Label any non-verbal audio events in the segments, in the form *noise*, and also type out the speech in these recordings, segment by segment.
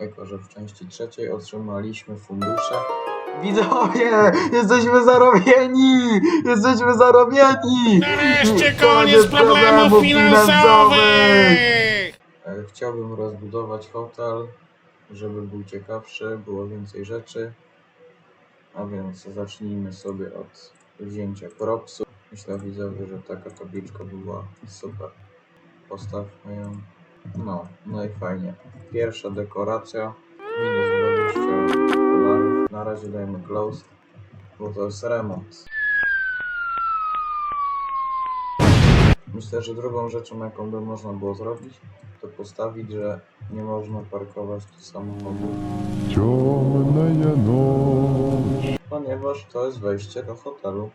Jako, że w części trzeciej otrzymaliśmy fundusze. Widzowie! Jesteśmy zarobieni! Jesteśmy zarobieni! Nareszcie koniec problemów finansowych! E, Chciałbym rozbudować hotel, żeby był ciekawszy, było więcej rzeczy. A więc zacznijmy sobie od wzięcia propsu. Myślę widzowie, że taka tabliczka by była super. Postawmy ją. No, no i fajnie. Pierwsza dekoracja, minus 20 dolarów. Na razie dajemy close, bo to jest remont. Myślę, że drugą rzeczą, jaką by można było zrobić, to postawić, że nie można parkować tu samochodu. Ciemna noc. Ponieważ to jest wejście do hotelu.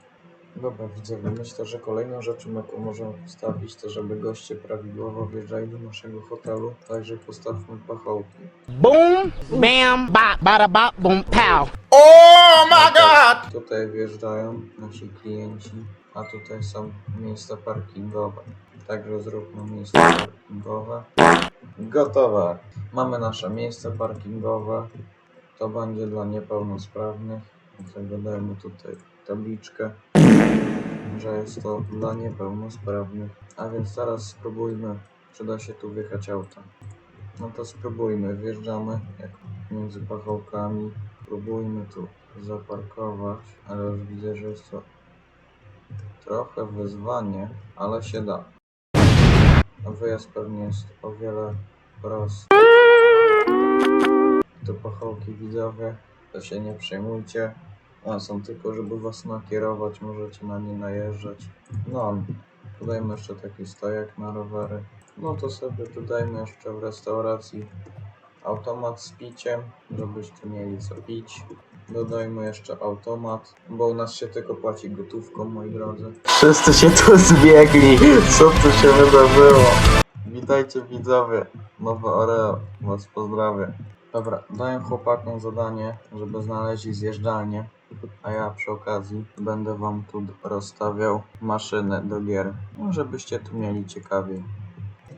Dobra, widzowie, myślę, że kolejną rzeczą, jaką możemy postawić, to żeby goście prawidłowo wjeżdżali do naszego hotelu, także postawmy pachołki. Boom, bam, ba, bada, ba, boom, pow. Oh my god! Tutaj wjeżdżają nasi klienci, a tutaj są miejsca parkingowe. Także zróbmy miejsca parkingowe. Gotowe. Mamy nasze miejsce parkingowe. To będzie dla niepełnosprawnych. Dlatego dajmy tutaj tabliczkę, że jest to dla niepełnosprawnych. A więc teraz spróbujmy, czy da się tu wjechać autem. No to spróbujmy, wjeżdżamy jak między pachołkami. Próbujmy tu zaparkować, ale już widzę, że jest to trochę wyzwanie, ale się da. A wyjazd pewnie jest o wiele prostszy. To pachołki widzowie, to się nie przejmujcie. One są tylko, żeby was nakierować, możecie na nie najeżdżać. No, dodajmy jeszcze taki stojak na rowery. No to sobie dodajmy jeszcze w restauracji automat z piciem, żebyście mieli co pić. Dodajmy jeszcze automat, bo u nas się tylko płaci gotówką, moi drodzy. Wszyscy się tu zbiegli, co tu się wydarzyło? Witajcie widzowie, nowe Oreo, was pozdrawiam. Dobra, daję chłopakom zadanie, żeby znaleźli zjeżdżalnię, a ja przy okazji będę wam tu rozstawiał maszyny do gier, no, żebyście tu mieli ciekawiej.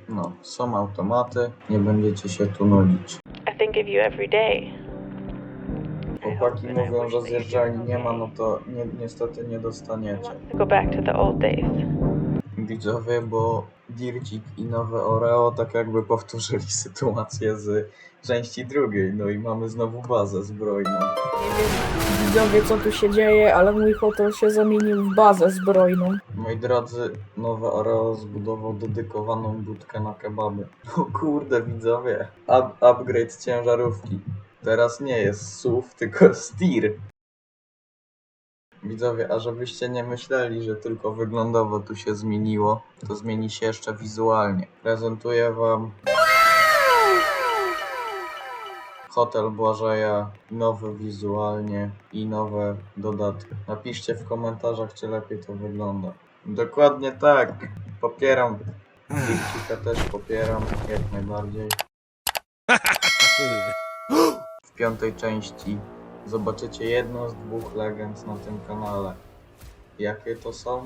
No, są automaty, nie będziecie się tu nudzić. I think of you every day. Chłopaki mówią, że zjeżdżalni nie ma, no to ni niestety nie dostaniecie. Go back to the old days. Widzowie, bo Dircik i nowe Oreo tak jakby powtórzyli *laughs* sytuację z części drugiej, no i mamy znowu bazę zbrojną. Widzowie, co tu się dzieje, ale mój hotel się zamienił w bazę zbrojną. Moi drodzy, nowe Oreo zbudował dedykowaną budkę na kebaby. *laughs* O kurde, widzowie, Up upgrade ciężarówki. Teraz nie jest SUV, tylko STIR. Widzowie, a żebyście nie myśleli, że tylko wyglądowo tu się zmieniło, to zmieni się jeszcze wizualnie. Prezentuję wam Hotel Błażeja, nowy wizualnie i nowe dodatki. Napiszcie w komentarzach, czy lepiej to wygląda. Dokładnie tak. Popieram. Wilcika też popieram, jak najbardziej. *laughs* Piątej części zobaczycie jedną z dwóch legend na tym kanale. Jakie to są?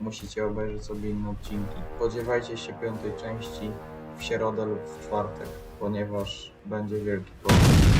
Musicie obejrzeć sobie inne odcinki. Spodziewajcie się piątej części w środę lub w czwartek, ponieważ będzie wielki powód.